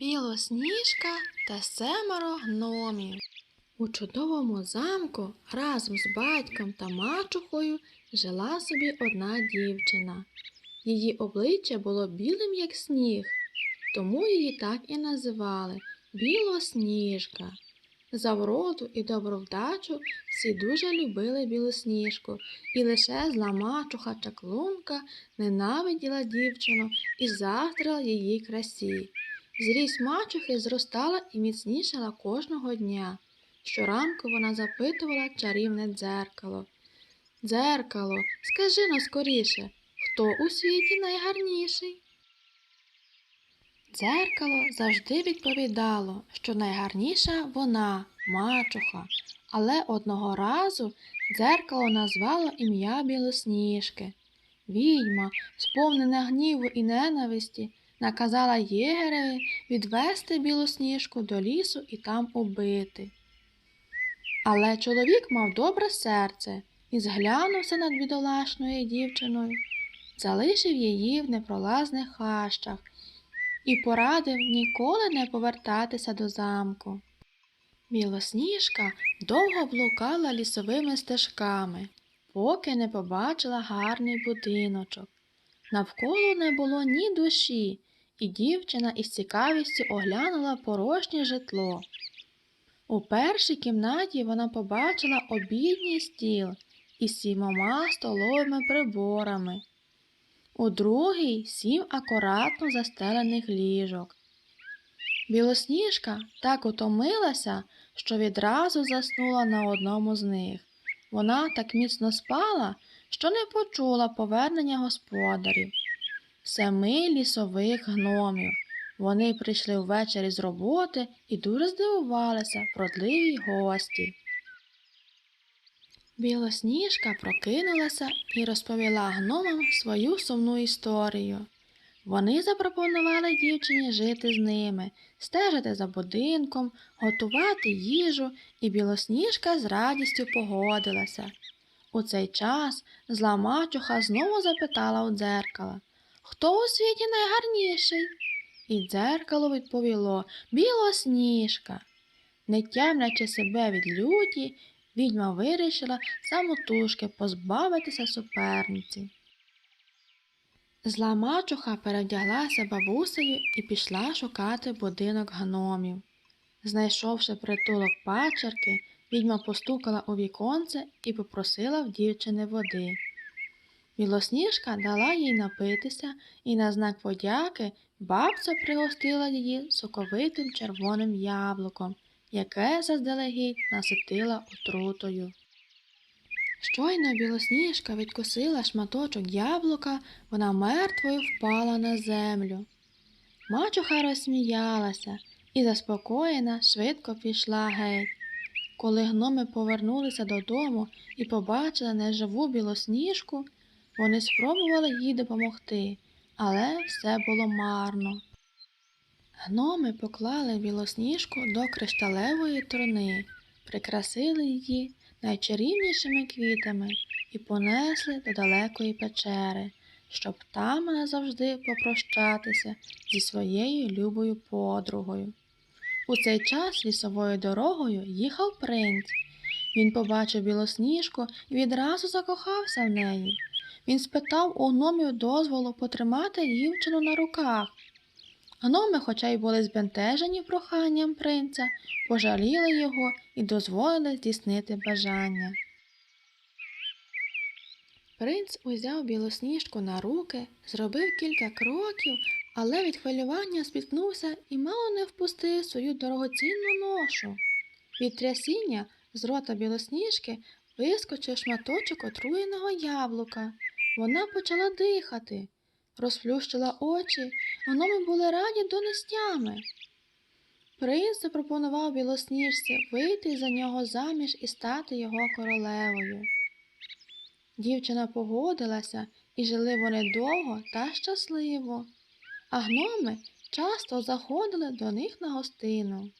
Білосніжка та семеро гномів. У чудовому замку разом з батьком та мачухою жила собі одна дівчина. Її обличчя було білим, як сніг, тому її так і називали Білосніжка. За вроду і добру вдачу всі дуже любили білосніжку, і лише зла мачуха чаклунка ненавиділа дівчину і заздрила її красі. Зрість мачухи зростала і міцнішала кожного дня. Щоранку вона запитувала чарівне дзеркало. Дзеркало, скажи но скоріше, хто у світі найгарніший? Дзеркало завжди відповідало, що найгарніша вона, мачуха, але одного разу дзеркало назвало ім'я Білосніжки. Відьма, сповнена гніву і ненависті, наказала єгереві відвести білосніжку до лісу і там убити. Але чоловік мав добре серце і зглянувся над бідолашною дівчиною, залишив її в непролазних хащах і порадив ніколи не повертатися до замку. Білосніжка довго блукала лісовими стежками, поки не побачила гарний будиночок. Навколо не було ні душі, і дівчина із цікавістю оглянула порожнє житло. У першій кімнаті вона побачила обідній стіл із сімома столовими приборами, у другій сім акуратно застелених ліжок. Білосніжка так утомилася, що відразу заснула на одному з них. Вона так міцно спала, що не почула повернення господарів. Семи лісових гномів. Вони прийшли ввечері з роботи і дуже здивувалися вродливій гості. Білосніжка прокинулася і розповіла гномам свою сумну історію. Вони запропонували дівчині жити з ними, стежити за будинком, готувати їжу, і білосніжка з радістю погодилася. У цей час зла мачуха знову запитала у дзеркала Хто у світі найгарніший? І дзеркало відповіло Білосніжка. Не тямлячи себе від люті, відьма вирішила самотужки позбавитися суперниці. Зла мачуха перевдяглася бабусею і пішла шукати будинок гномів. Знайшовши притулок пачерки, відьма постукала у віконце і попросила в дівчини води. Білосніжка дала їй напитися, і на знак подяки бабця пригостила її соковитим червоним яблуком, яке заздалегідь наситила отрутою. Щойно білосніжка відкусила шматочок яблука, вона мертвою впала на землю. Мачуха розсміялася і, заспокоєна, швидко пішла геть. Коли гноми повернулися додому і побачили неживу білосніжку, вони спробували їй допомогти, але все було марно. Гноми поклали білосніжку до кришталевої труни, прикрасили її найчарівнішими квітами і понесли до далекої печери, щоб там назавжди попрощатися зі своєю любою подругою. У цей час лісовою дорогою їхав принц. Він побачив білосніжку і відразу закохався в неї. Він спитав у гномів дозволу потримати дівчину на руках. Гноми, хоча й були збентежені проханням принца, пожаліли його і дозволили здійснити бажання. Принц узяв білосніжку на руки, зробив кілька кроків, але від хвилювання спіткнувся і мало не впустив свою дорогоцінну ношу. Від трясіння з рота білосніжки вискочив шматочок отруєного яблука. Вона почала дихати, розплющила очі, гноми були раді до нестями. Принц запропонував білосніжці вийти за нього заміж і стати його королевою. Дівчина погодилася, і жили вони довго та щасливо, а гноми часто заходили до них на гостину.